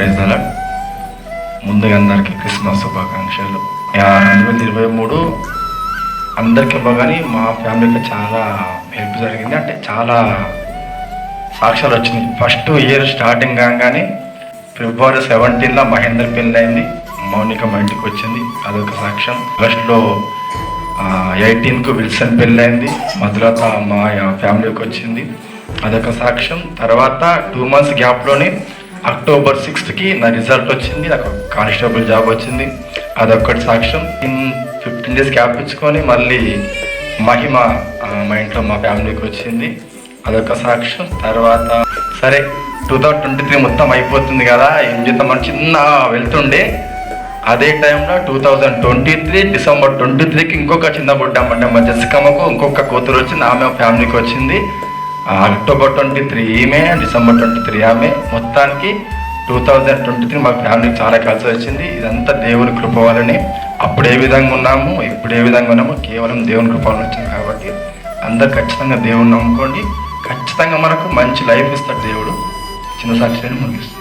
Praise అలా ముందుగా అందరికీ క్రిస్మస్ శుభాకాంక్షలు. రెండు వేల ఇరవై మూడు అందరికి ఇవ్వగానే మా ఫ్యామిలీకి చాలా హెల్ప్ జరిగింది. అంటే చాలా సాక్ష్యాలు వచ్చింది ఫస్ట్ ఇయర్ స్టార్టింగ్ కాగానే ఫిబ్రవరి సెవెంటీన్లో మహేందర్ పెళ్ళి అయింది. మౌనిక మా ఇంటికి వచ్చింది. అదొక సాక్ష్యం. ఆగస్ట్లో ఎయిటీన్కు విల్సన్ పెళ్ళి అయింది. మధురత మా ఫ్యామిలీకి వచ్చింది. అదొక సాక్ష్యం. తర్వాత టూ మంత్స్ గ్యాప్లోనే అక్టోబర్ సిక్స్త్కి నా రిజల్ట్ వచ్చింది నాకు కానిస్టేబుల్ జాబ్ వచ్చింది. అదొక్కటి సాక్ష్యం. ఇన్ ఫిఫ్టీన్ డేస్ గ్యాప్ ఇచ్చుకొని మళ్ళీ మహిమ మా ఇంట్లో మా ఫ్యామిలీకి వచ్చింది. అదొక సాక్ష్యం. తర్వాత సరే టూ థౌజండ్ ట్వంటీ త్రీ మొత్తం అయిపోతుంది కదా ఏం చేద్దామని చిన్న వెళ్తుండే. అదే టైంలో two thousand twenty three December twenty త్రీకి ఇంకొక చిన్న బుడ్డమ్మంటే మా జస్కమ్మకు ఇంకొక కూతురు వచ్చింది ఆమె ఫ్యామిలీకి వచ్చింది. అక్టోబర్ ట్వంటీ త్రీ ఈమె డిసెంబర్ ట్వంటీ త్రీ ఆమె మొత్తానికి టూ థౌజండ్ ట్వంటీ త్రీ మా ఫ్యామిలీకి చాలా కలిసి వచ్చింది. ఇదంతా దేవుని కృప వలని. అప్పుడు ఏ విధంగా ఉన్నాము ఇప్పుడు ఏ విధంగా ఉన్నామో. కేవలం దేవుని కృప వలన వచ్చింది కాబట్టి అందరు ఖచ్చితంగా దేవుని నమ్ముకోండి. ఖచ్చితంగా మనకు మంచి లైఫ్ ఇస్తాడు దేవుడు. చిన్న సాక్షి ముగిస్తుంది